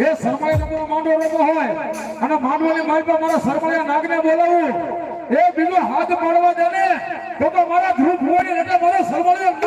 એ સરમાઈ નદીનો માંડવો લેતો હોય અને માંડવાની માલપા મારા સરમાળિયા નાગને બોલાવું. એ બીજો હાથ પાડવા દે ને તો મારા ધ્રુવ ભુવાની એટલે મારો સરમાળિયા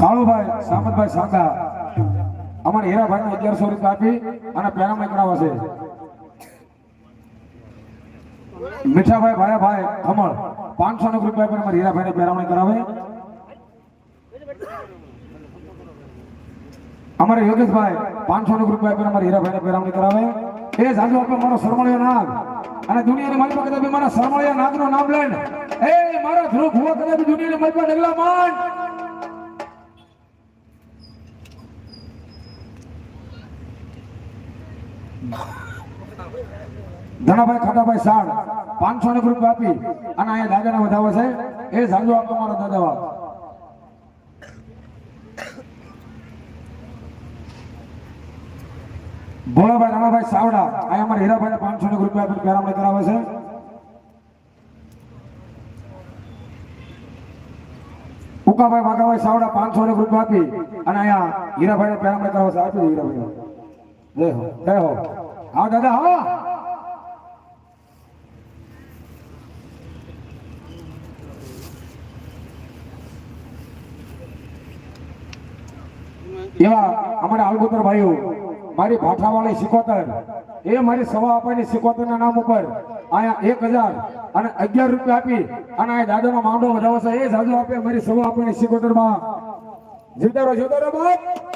કાળુભાઈ, સામતભાઈ સાંગા અમારે હીરાભાઈ ને અગિયારસો રૂપિયા આપી અને પેરામણ કરાવવા છે. મીઠાભાઈ, ભાયાભાઈ, કમળ. પાંચસો ને રૂપિયા આપીને અમારે હીરાભાઈ ને પેરામણી કરાવે અમારે યોગેશભાઈ, પાંચસો ને રૂપિયા આપીને અમારે હીરાભાઈ ને પેરામણી કરાવે એ જાજુ આપે, મારો સરમળિયો નાગ. અને દુનિયાની મારી પાસે મારા સરમળિયા નાગનું નામ લઈને એ મારા ધ્રુવ ભુવા કદાચ દુનિયાની માલિકા ડગલા માંડ ધનાભાઈ ખાટાભાઈ સાડ પાંચસો ને રૂપિયા આપી, અને અહીંયા દાદાના વધાવે છે. એ સાંજો આપો મારો દાદા ભોળાભાઈ, રાણાભાઈ સાવડા, અહીંયા અમારા હીરાભાઈ પાંચસો ને ગ્રુપ આપી પેરામણી કરાવે છે. ઉકાભાઈ વાઘાભાઈ સાવડા પાંચસો ને રૂપિયા આપી અને અહીંયા હીરાભાઈ ને કરવા આપી હીરાભાઈ. જય હો. જય હો. હા, દાદા, હા. એવા અમારા આલગોતર ભાઈઓ, મારી ભાઠાવાળી સિકોતર એ મારી સવા આપવાની સિકોતર ના નામ ઉપર અહીંયા એક હજાર અને અગિયાર રૂપિયા આપી અને અહીંયા દાદાનો માંડો વધાવશે એ સાજો આપે મારી સવા આપવાની સિકોતરમાં જીવતા રહો જીવતા રહો બાપ.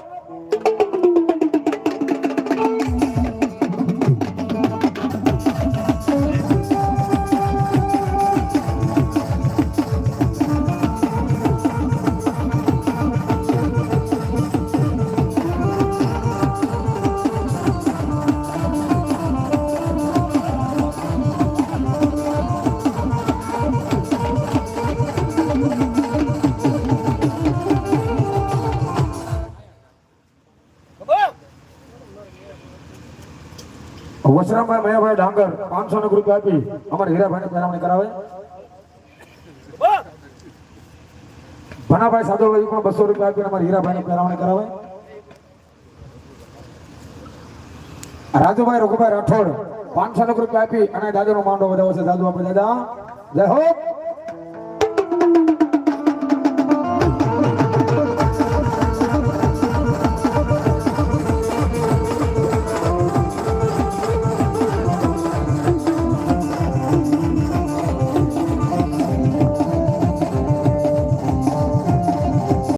વસરામભાઈ મયાભાઈ ડાંગર, પાંચસો ને ગ્રુપ આપી. અમારે હીરાભાઈ પહેરામણી કરાવે. ભણાભાઈ સાધુભાઈ પણ બસો રૂપિયા આપીને અમારે હીરાભાઈ ને પેરામણી કરાવે. રાજુભાઈ, રઘુભાઈ રાઠોડ, પાંચસો ને રૂપિયા આપી અને દાદાનો માંડો વધાવો છે. દાદુ, આપણે દાદા. જય હો!